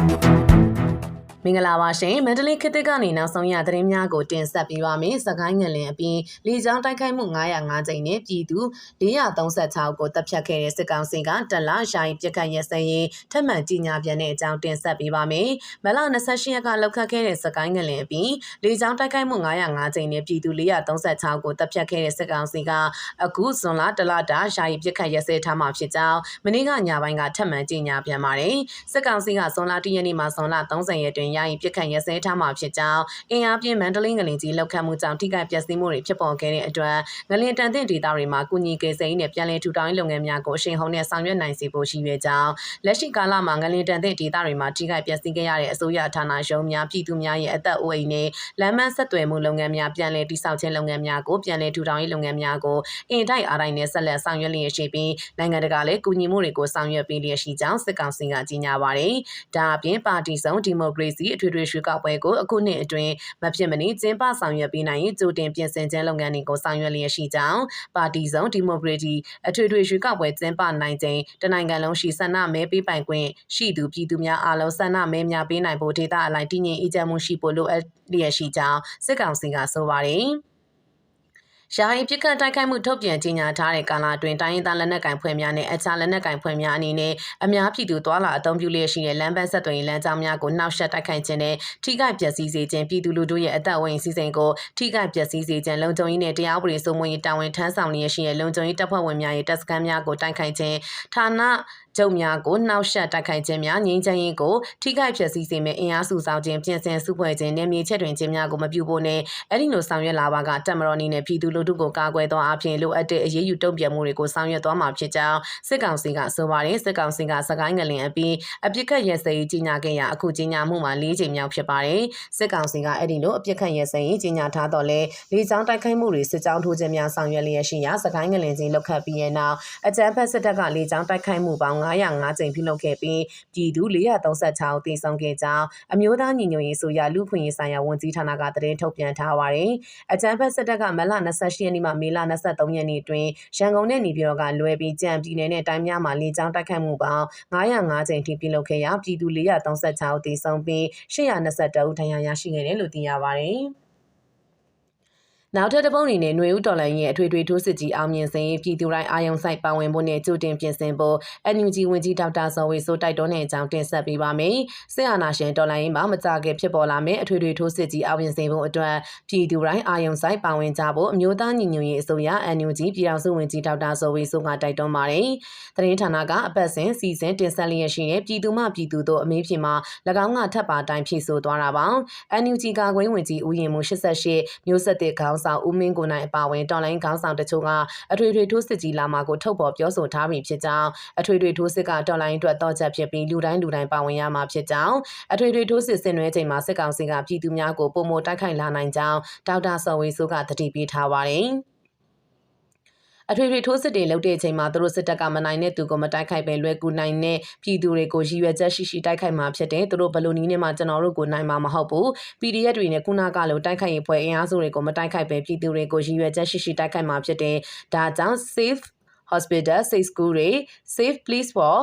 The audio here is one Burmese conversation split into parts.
Thank you. မင်္ဂလာပါရှင်မန္တလေးခေတ်သစ်ကနေနောက်ဆုံးရသတင်းများကိုတင်ဆက်ပေးပါမယ်။စကိုင်းငလင်အပြင်လေကြောင်းတိုက်ခိုက်မှု905ကြိမ်နဲ့ပြည်သူ436ကိုတပ်ဖြတ်ခဲ့တဲ့စစ်ကောင်စီကတက်လာရှိုင်းပြက်ခတ်ရစရေးထပ်မံကြီးညာပြန်တဲ့အကြောင်းတင်ဆက်ပေးပါမယ်။မလ28ရက်ကလောက်ခတ်ခဲ့တဲ့စကိုင်းငလင်အပြင်လေကြောင်းတိုက်ခိုက်မှု905ကြိမ်နဲ့ပြည်သူ436ကိုတပ်ဖြတ်ခဲ့တဲ့စစ်ကောင်စီကအခုဇွန်လတလတာရှိုင်းပြက်ခတ်ရစထားမှာဖြစ်ကြောင်းမနေ့ကညပိုင်းကထပ်မံကြီးညာပြန်ပါတယ်။စစ်ကောင်စီကဇွန်လ1ရက်နေ့မှာဇွန်လ30ရက်တွင်ယာယီပြစ်ခတ်ရစဲထားမှာဖြစ်ကြောင်းအင်အားပြင်းမန္တလေးငလင်ကြီးလောက်ခတ်မှုကြောင့်ထိခိုက်ပျက်စီးမှုတွေဖြစ်ပေါ်ခဲ့တဲ့အတွက်ငလင်တန်တဲ့ဒေသတွေမှာကုညီကေစိန်နဲ့ပြန်လည်ထူထောင်ရေးလုပ်ငန်းများကိုအရှိန်ဟုန်နဲ့ဆောင်ရွက်နိုင်စေဖို့ရှိရကြောင်းလက်ရှိကာလမှာငလင်တန်တဲ့ဒေသတွေမှာထိခိုက်ပျက်စီးခဲ့ရတဲ့အစိုးရဌာနရုံးများပြည်သူများရဲ့အသက်အိုးအိမ်နဲ့လမ်းမဆက်သွယ်မှုလုပ်ငန်းများပြန်လည်တည်ဆောက်ခြင်းလုပ်ငန်းများကိုပြန်လည်ထူထောင်ရေးလုပ်ငန်းများကိုအင်တိုက်အားတိုင်းနဲ့ဆက်လက်ဆောင်ရွက်လျက်ရှိပြီးနိုင်ငံတကာလည်းကူညီမှုတွေကိုဆောင်ရွက်ပေးလျက်ရှိကြောင်းစစ်ကောင်စီကကြေညာပါတယ်။ဒါအပြင်ပါတီစုံဒီမိုကရေစီအထွေထွေရွေးကောက်ပွဲကိုအခုနှစ်အတွင်းမဖြစ်မနေကျင်းပဆောင်ရွက်ပေးနိုင်ရင်ကြိုတင်ပြင်ဆင်ခြင်းလုပ်ငန်းတွေကိုဆောင်ရွက်လျက်ရှိကြောင်းပါတီစုံဒီမိုကရေစီအထွေထွေရွေးကောက်ပွဲကျင်းပနိုင်ခြင်းတနိုင်ငံလုံးရှိဆန္ဒမဲပေးပိုင်ခွင့်ရှိသူပြည်သူများအားလုံးဆန္ဒမဲများပေးနိုင်ဖို့ဒေသအလိုက်တည်ငြိမ်အေးချမ်းမှုရှိဖို့လိုအပ်လျက်ရှိကြောင်းစစ်ကောင်စီကဆိုပါတယ်။ ယာယီပြစ်ခတ်တိုက်ခိုက်မှုထုတ်ပြန်ကြေညာထားတဲ့ကာလအတွင်းတိုင်းရင်းသားလက်နက်ကိုင်ဖွဲ့များနဲ့အခြားလက်နက်ကိုင်ဖွဲ့များအနေနဲ့အများပြည်သူသွာလာအသုံးပြုလျက်ရှိတဲ့လမ်းပန်းဆက်သွယ်ရေးလမ်းကြောင်းများကိုနှောက်ယှက်တိုက်ခိုက်ခြင်းနဲ့ထိခိုက်ပျက်စီးစေခြင်းပြည်သူလူထုရဲ့အသက်အဝင်စီစဉ်ကိုထိခိုက်ပျက်စီးစေခြင်းလုံခြုံရေးနဲ့တရားဥပဒေစိုးမိုးရေးတာဝန်ထမ်းဆောင်လျက်ရှိတဲ့လုံခြုံရေးတပ်ဖွဲ့ဝင်များရဲ့တပ်စခန်းများကိုတိုက်ခိုက်ခြင်းဌာနကျုပ်များကိုနှောက်ယှက်တိုက်ခိုက်ခြင်းများငြိမ်းချမ်းရေးကိုထိခိုက်ဖြစ်စီစေမယ့်အင်အားစုဆောင်ခြင်းပြင်ဆင်စုဖွဲ့ခြင်းနဲ့မြေချက်တွင်ခြင်းများကိုမပြုဖို့နဲ့အဲ့ဒီလိုဆောင်ရွက်လာပါကတက်မတော်နေနဲ့ပြည်သူလူထုကိုကာကွယ်သောအပြင်လိုအပ်တဲ့အရေးယူတုံ့ပြန်မှုတွေကိုဆောင်ရွက်သွားမှာဖြစ်ကြောင်းစစ်ကောင်စီကဆိုပါတယ်စစ်ကောင်စီကစကိုင်းငလင်အပြီးအပြစ်ခတ်ရဲစရေးကြီးညာခဲ့ရအခုကြီးညာမှုမှာ၄ချိန်မြောက်ဖြစ်ပါတယ်စစ်ကောင်စီကအဲ့ဒီလိုအပြစ်ခတ်ရဲစရေးကြီးညာထားတော့လဲလေကြောင်းတိုက်ခိုက်မှုတွေစစ်ကြောင်းထိုးခြင်းများဆောင်ရွက်လျက်ရှိရာစကိုင်းငလင်ကြီးလောက်ခတ်ပြီးရဲ့နောက်အကြမ်းဖက်စစ်တပ်ကလေကြောင်းတိုက်ခိုက်မှုပေါင်း905ကြိမ်ပြုလုပ်ခဲ့ပြီးပြည်သူ436ဦးသေဆုံးခဲ့ကြောင်းအမျိုးသားညီညွတ်ရေးဆိုရလူခွင့်ရေးဆိုင်ရာဝန်ကြီးဌာနကသတင်းထုတ်ပြန်ထားပါတယ်။အကြမ်းဖက်စစ်တပ်ကမလ28ရက်နေ့မှမေလ23ရက်နေ့တွင်ရန်ကုန်နဲ့နေပြည်တော်ကလွဲပြီးကြံပြည်နယ်နဲ့တိုင်းများမှာလေကြောင်းတိုက်ခတ်မှုပေါင်း905ကြိမ်ထိပြုလုပ်ခဲ့ရာပြည်သူ436ဦးသေဆုံးပြီး822ဦးဒဏ်ရာရရှိခဲ့တယ်လို့သိရပါတယ်။ နောက်ထပ်တစ်ပုံအနေနဲ့ຫນွေဦးတော်လိုင်းရဲ့အထွေထွေထိုးစစ်ကြီးအောင်မြင်စေပြည်သူတိုင်းအာယုံဆိုင်ပါဝင်ဖို့နဲ့ကြိုတင်ပြင်ဆင်ဖို့ NUG ဝန်ကြီးဒေါက်တာဇော်ဝေဆိုတိုက်တွန်းတဲ့အကြောင်းတင်ဆက်ပေးပါမယ်။စစ်အာဏာရှင်တော်လိုင်းမှာမကြခင်ဖြစ်ပေါ်လာမယ့်အထွေထွေထိုးစစ်ကြီးအောင်မြင်စေဖို့အတွက်ပြည်သူတိုင်းအာယုံဆိုင်ပါဝင်ကြဖို့အမျိုးသားညီညွတ်ရေးအစိုးရ NUG ပြည်ထောင်စုဝန်ကြီးဒေါက်တာဇော်ဝေဆိုကတိုက်တွန်းပါတယ်။သတင်းဌာနကအပတ်စဉ်စီစဉ်တင်ဆက်လျက်ရှိတဲ့ပြည်သူမှပြည်သူတို့အမေးဖြေမှာ၎င်းကထပ်ပါတိုင်းဖြည့်ဆို့သွားတာပါ။ NUG ကာကွယ်ဝင်ကြီးဦးရင်မှု88မျိုးဆက်တဲ့ခေါင်းဆောင်ဦးမင်းကိုနိုင်အပါအဝင်တော်လိုင်းခေါင်းဆောင်တချို့ကအထွေထွေထိုးစစ်ကြီးလာမှာကိုထုတ်ပေါ်ပြောဆိုထားပြီးဖြစ်ကြောင်းအထွေထွေထိုးစစ်ကတော်လိုင်းအတွက်တော့ချက်ဖြစ်ပြီးလူတိုင်းလူတိုင်းပါဝင်ရမှာဖြစ်ကြောင်းအထွေထွေထိုးစစ်ဆင်နွှဲချိန်မှာစစ်ကောင်စီကပြည်သူများကိုပုံမတိုက်ခိုက်လာနိုင်ကြောင်းဒေါက်တာစောဝေဆိုးကတတိပေးထားပါတယ်။ အထွေထွေထိုးစစ်တွေလုပ်တဲ့အချိန်မှာသူတို့စစ်တပ်ကမနိုင်တဲ့သူကိုမတိုက်ခိုက်ပဲလွယ်ကူနိုင်တဲ့ပြည်သူတွေကိုရည်ရွယ်ချက်ရှိရှိတိုက်ခိုက်မှာဖြစ်တယ်သူတို့ဘယ်လိုနည်းနဲ့မှကျွန်တော်တို့ကိုနိုင်မှာမဟုတ်ဘူး PDF တွေနဲ့ခုနကလိုတိုက်ခိုက်ရေးဖွဲ့အင်အားစုတွေကိုမတိုက်ခိုက်ပဲပြည်သူတွေကိုရည်ရွယ်ချက်ရှိရှိတိုက်ခိုက်မှာဖြစ်တယ်ဒါကြောင့် safe hospital safe school တွေ safe place for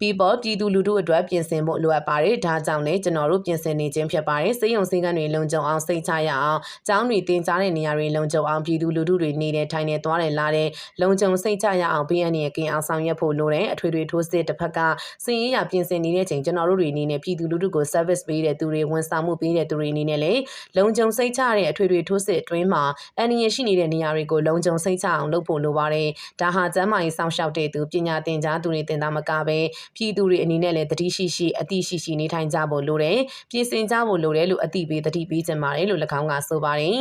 people ပြည်သူလူထုအတွက်ပြင်ဆင်ဖို့လိုအပ်ပါတယ်။ဒါကြောင့်လည်းကျွန်တော်တို့ပြင်ဆင်နေခြင်းဖြစ်ပါတယ်။စေယုံစည်းကမ်းတွေလုံခြုံအောင်စိတ်ချရအောင်။ကျောင်းတွေတင်ကြားတဲ့နေရာတွေလုံခြုံအောင်ပြည်သူလူထုတွေနေတဲ့ထိုင်နေသွားတယ်လာတဲ့လုံခြုံစိတ်ချရအောင်ပြည်အနေနဲ့ကင်းအောင်ဆောင်ရွက်ဖို့လိုတယ်။အထွေထွေထိုးစစ်တစ်ဖက်ကစည်ရေးရပြင်ဆင်နေတဲ့ချိန်ကျွန်တော်တို့တွေအနေနဲ့ပြည်သူလူထုကို service ပေးတဲ့သူတွေဝန်ဆောင်မှုပေးတဲ့သူတွေအနေနဲ့လည်းလုံခြုံစိတ်ချတဲ့အထွေထွေထိုးစစ်အတွင်းမှာအန္တရာယ်ရှိနေတဲ့နေရာတွေကိုလုံခြုံစိတ်ချအောင်လုပ်ဖို့လိုပါတယ်။ဒါဟာကျန်းမာရေးစောင့်ရှောက်တဲ့သူပညာသင်ကြားသူတွေတင်သားမကပဲပြည်သူတွေအနေနဲ့လည်းတတိရှိရှိအတိရှိရှိနေထိုင်ကြဖို့လိုတယ်ပြင်ဆင်ကြဖို့လိုတယ်လို့အတိပေးတတိပေးကြပါတယ်လို့၎င်းကဆိုပါတယ်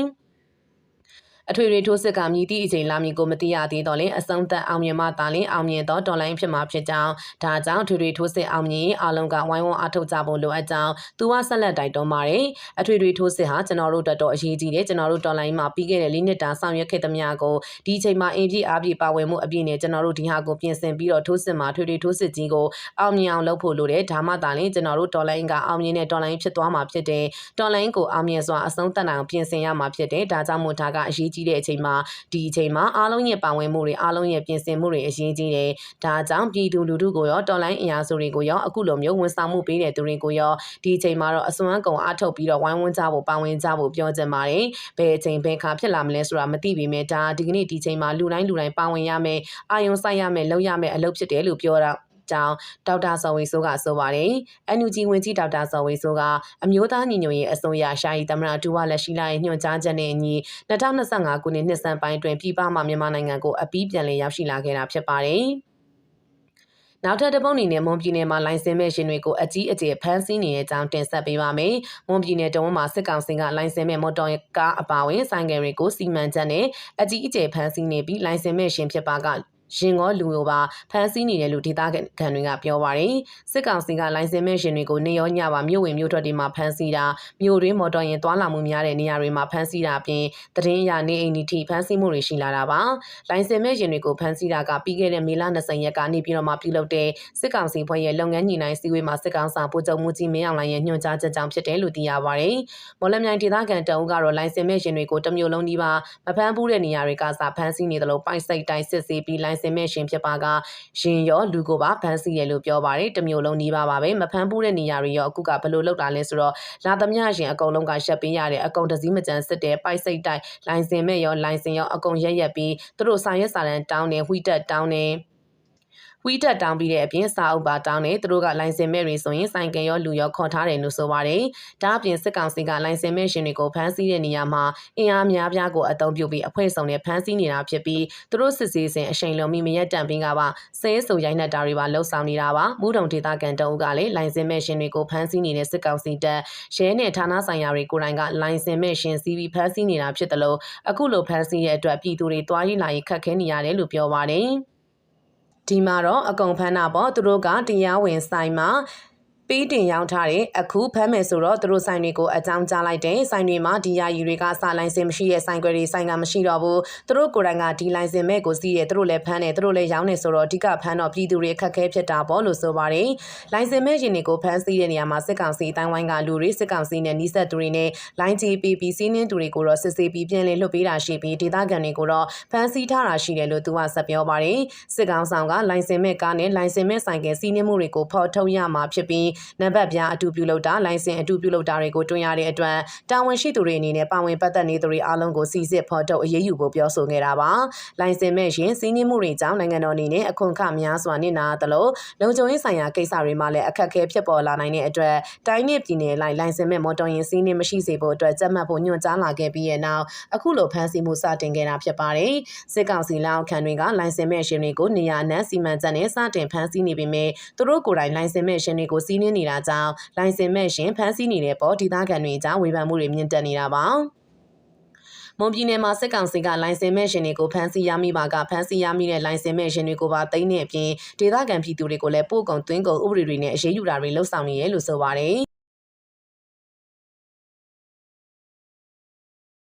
အထွေထွေထိုးစစ်ကမြည်သည့်အချိန်လာမည်ကိုမသိရသေးတော့လင်အဆုံးသက်အောင်မြင်မှသာလင်အောင်မြင်သောတော်လိုင်းဖြစ်မှာဖြစ်ကြောင်းဒါကြောင့်အထွေထွေထိုးစစ်အောင်မြင်အားလုံးကဝိုင်းဝန်းအားထုတ်ကြဖို့လိုအပ်ကြောင်းသူကဆက်လက်တိုက်တွန်းပါတယ်အထွေထွေထိုးစစ်ဟာကျွန်တော်တို့တော်တော်အရေးကြီးတယ်ကျွန်တော်တို့တော်လိုင်းမှာပြီးခဲ့တဲ့၄နှစ်တာဆောင်ရွက်ခဲ့သမျှကိုဒီအချိန်မှာအင်ပြည့်အားပြည့်ပါဝင်မှုအပြည့်နဲ့ကျွန်တော်တို့ဒီဟာကိုပြင်ဆင်ပြီးတော့ထိုးစစ်မှာထွေထွေထိုးစစ်ကြီးကိုအောင်မြင်အောင်လုပ်ဖို့လိုတယ်ဒါမှသာလင်ကျွန်တော်တို့တော်လိုင်းကအောင်မြင်တဲ့တော်လိုင်းဖြစ်သွားမှာဖြစ်တယ်တော်လိုင်းကိုအောင်မြင်စွာအဆုံးသတ်နိုင်အောင်ပြင်ဆင်ရမှာဖြစ်တယ်ဒါကြောင့်မို့ဒါကအရေးကြီးကြီးတဲ့အချိန်မှာဒီအချိန်မှာအားလုံးရဲ့ပါဝင်မှုတွေအားလုံးရဲ့ပြင်ဆင်မှုတွေအရေးကြီးတယ်။ဒါကြောင့်ပြည်သူလူထုကိုရောတော်လိုင်းအင်အားစုတွေကိုရောအခုလိုမျိုးဝန်ဆောင်မှုပေးတဲ့သူတွေကိုရောဒီအချိန်မှာတော့အစွမ်းကုန်အားထုတ်ပြီးတော့ဝိုင်းဝန်းကြဖို့ပါဝင်ကြဖို့ပြောချင်ပါတယ်။ဘယ်အချိန်ဘယ်ခါဖြစ်လာမလဲဆိုတာမသိပေမဲ့ဒါဒီကနေ့ဒီချိန်မှာလူတိုင်းလူတိုင်းပါဝင်ရမယ်အာယုံဆိုင်ရမယ်လုပ်ရမယ်အလုပ်ဖြစ်တယ်လို့ပြောတာ ကြောင်းဒေါက်တာဇော်ဝေဆိုးကဆိုပါတယ်။ NUG ဝင်ကြီးဒေါက်တာဇော်ဝေဆိုးကအမျိုးသားညီညွတ်ရေးအစိုးရရှာယီသမ္မတဒူဝါလက်ရှိလာရဲ့ညွှန်ကြားချက်နဲ့အညီ2025ခုနှစ်နှစ်စံပိုင်းတွင်ပြည်ပမှမြန်မာနိုင်ငံကိုအပီးပြန်လည်ရောက်ရှိလာခဲ့တာဖြစ်ပါတယ်။နောက်ထပ်တစ်ပုတ်အနေနဲ့မွန်ပြည်နယ်မှာလိုင်စင်မဲ့ရှင်တွေကိုအကြီးအကျယ်ဖမ်းဆီးနေတဲ့အကြောင်းတင်ဆက်ပေးပါမယ်။မွန်ပြည်နယ်တုံးမှာစစ်ကောင်စီကလိုင်စင်မဲ့မော်တော်ကားအပါအဝင်ဆိုင်ကယ်တွေကိုစီမံချက်နဲ့အကြီးအကျယ်ဖမ်းဆီးနေပြီးလိုင်စင်မဲ့ရှင်ဖြစ်ပါက ရင်ကောလူကိုပါဖမ်းဆီးနေတယ်လို့ဒေသခံတွေကပြောပါတယ်စစ်ကောင်စီကလိုင်စင်မဲ့ရှင်တွေကိုနေရောညပါမြို့ဝင်မြို့ထွက်တွေမှာဖမ်းဆီးတာမြို့တွင်းမော်တော်ယာဉ်သွားလာမှုများတဲ့နေရာတွေမှာဖမ်းဆီးတာအပြင်တရင်ရနေအိမ်ဒီထိဖမ်းဆီးမှုတွေရှိလာတာပါလိုင်စင်မဲ့ရှင်တွေကိုဖမ်းဆီးတာကပြီးခဲ့တဲ့မေလ20ရက်ကနေပြည်တော်မှာပြုလုပ်တဲ့စစ်ကောင်စီဖွဲ့ရဲ့လုပ်ငန်းညှိနှိုင်းစည်းဝေးမှာစစ်ကောင်စာပို့ချုပ်မှုကြီးမင်းအောင်လှိုင်ရဲ့ညွှန်ကြားချက်ကြောင့်ဖြစ်တယ်လို့သိရပါတယ်မော်လမြိုင်ဒေသခံတအုပ်ကတော့လိုင်စင်မဲ့ရှင်တွေကိုတမျိုးလုံးဒီပါမဖမ်းဘူးတဲ့နေရာတွေကစာဖမ်းဆီးနေတယ်လို့ပိုက်စိတ်တိုင်းစစ်ဆေးပြီးလိုင်စင်မဲ့ရှင်ဖြစ်ပါကရင်ရောလူကိုပါဖမ်းဆီးရလို့ပြောပါတယ်တမျိုးလုံးနီးပါပါပဲမဖမ်းဘူးတဲ့နေရာတွေရောအခုကဘယ်လိုလုပ်တာလဲဆိုတော့လာသမျှရှင်အကုန်လုံးကရှက်ပေးရတယ်အကုန်တစည်းမကြမ်းစစ်တဲ့ပိုက်စိတ်တိုက်လိုင်စင်မဲ့ရောလိုင်စင်ရောအကုန်ရက်ရက်ပြီးသူတို့စာရွက်စာတမ်းတောင်းနေဝှီတက်တောင်းနေ ဝီတက်တောင်းပြီးတဲ့အပြင်စာအုပ်ပါတောင်းတယ်သူတို့ကလိုင်စင်မဲ့တွေဆိုရင်ဆိုင်ကယ်ရောလူရောခေါ်ထားတယ်လို့ဆိုပါတယ်ဒါအပြင်စစ်ကောင်စီကလိုင်စင်မဲ့ရှင်တွေကိုဖမ်းဆီးတဲ့နေရာမှာအင်အားများပြားကိုအသုံးပြုပြီးအဖွဲ့ဆောင်နဲ့ဖမ်းဆီးနေတာဖြစ်ပြီးသူတို့စစ်ဆေးစဉ်အချိန်လုံးမိမရက်တန့်ပြီးကပါဆဲဆိုရိုက်နှက်တာတွေပါလှုပ်ဆောင်နေတာပါမူးတုံဒေသခံတအုပ်ကလည်းလိုင်စင်မဲ့ရှင်တွေကိုဖမ်းဆီးနေတဲ့စစ်ကောင်စီတပ်ရဲနဲ့ဌာနဆိုင်ရာတွေကိုယ်တိုင်ကလိုင်စင်မဲ့ရှင်စီးပြီးဖမ်းဆီးနေတာဖြစ်တယ်လို့အခုလိုဖမ်းဆီးရဲ့အတွက်ပြည်သူတွေတွားရည်လာရေးခက်ခဲနေရတယ်လို့ပြောပါတယ် ဒီမှာတော့အကုန်ဖမ်းတာပေါ့သူတို့ကတရားဝင်ဆိုင်မှာ ပေးတင်ရောင်းထားတဲ့အခုဖမ်းမယ်ဆိုတော့သူတို့ဆိုင်တွေကိုအကြောင်းကြားလိုက်တယ်ဆိုင်တွေမှာဒီယာယီတွေကစာလိုင်းစင်မရှိတဲ့ဆိုင်ခွဲတွေဆိုင်ကမရှိတော့ဘူးသူတို့ကိုယ်တိုင်ကဒီလိုင်းစင်မဲ့ကိုစီးတယ်သူတို့လည်းဖမ်းတယ်သူတို့လည်းရောင်းနေဆိုတော့အဓိကဖမ်းတော့ပြည်သူတွေအခက်အခဲဖြစ်တာပေါ့လို့ဆိုပါတယ်လိုင်းစင်မဲ့ရင်တွေကိုဖမ်းဆီးတဲ့နေရာမှာစစ်ကောင်စီအတိုင်းဝိုင်းကလူတွေစစ်ကောင်စီနဲ့နှိစက်သူတွေနဲ့လိုင်းကြီးပီပီစီးနှင်းသူတွေကိုတော့စစ်ဆေးပြီးပြန်လည်လွှတ်ပေးတာရှိပြီးဒေသခံတွေကိုတော့ဖမ်းဆီးထားတာရှိတယ်လို့သူကဆက်ပြောပါတယ်စစ်ကောင်ဆောင်ကလိုင်းစင်မဲ့ကားနဲ့လိုင်းစင်မဲ့ဆိုင်ကစီးနှင်းမှုတွေကိုဖော်ထုတ်ရမှာဖြစ်ပြီးနံပါတ်ပြားအတူပြုလုပ်တာလိုင်စင်အတူပြုလုပ်တာတွေကိုတွင်ရတဲ့အတွက်တာဝန်ရှိသူတွေအနေနဲ့ပါဝင်ပတ်သက်နေသူတွေအားလုံးကိုစီစစ်ဖော်ထုတ်အရေးယူဖို့ပြောဆိုခဲ့တာပါလိုင်စင်မဲ့ရှင်စီးနှင်းမှုတွေကြောင့်နိုင်ငံတော်အနေနဲ့အခွန်အခများစွာနစ်နာသလိုလုံခြုံရေးဆိုင်ရာကိစ္စတွေမှာလည်းအခက်အခဲဖြစ်ပေါ်လာနိုင်တဲ့အတွက်တိုင်းနဲ့ပြည်နယ်လိုက်လိုင်စင်မဲ့မော်တော်ယာဉ်စီးနှင်းမရှိစေဖို့အတွက်ကြက်မှတ်ဖို့ညွှန်ကြားလာခဲ့ပြီးတဲ့နောက်အခုလိုဖမ်းဆီးမှုစတင်ခဲ့တာဖြစ်ပါတယ်စစ်ကောင်စီလက်အောက်ခံတွေကလိုင်စင်မဲ့ရှင်တွေကိုနေရာအနှံ့စီမံချက်နဲ့စတင်ဖမ်းဆီးနေပေမဲ့သူတို့ကိုယ်တိုင်လိုင်စင်မဲ့ရှင်တွေကိုစီးနှင်းနေတာကြောင့်လိုင်စင်မဲ့ရှင်ဖမ်းဆီးနေတဲ့ပေါ်ဒေသခံတွေအကြားဝေဖန်မှုတွေမြင့်တက်နေတာပါမွန်ပြည်နယ်မှာစစ်ကောင်စီကလိုင်စင်မဲ့ရှင်တွေကိုဖမ်းဆီးရမိပါကဖမ်းဆီးရမိတဲ့လိုင်စင်မဲ့ရှင်တွေကိုပါသိမ်းတဲ့အပြင်ဒေသခံပြည်သူတွေကိုလည်းပို့ကုန်သွင်းကုန်ဥပဒေတွေနဲ့အရေးယူတာတွေလှုပ်ဆောင်နေရလို့ဆိုပါတယ်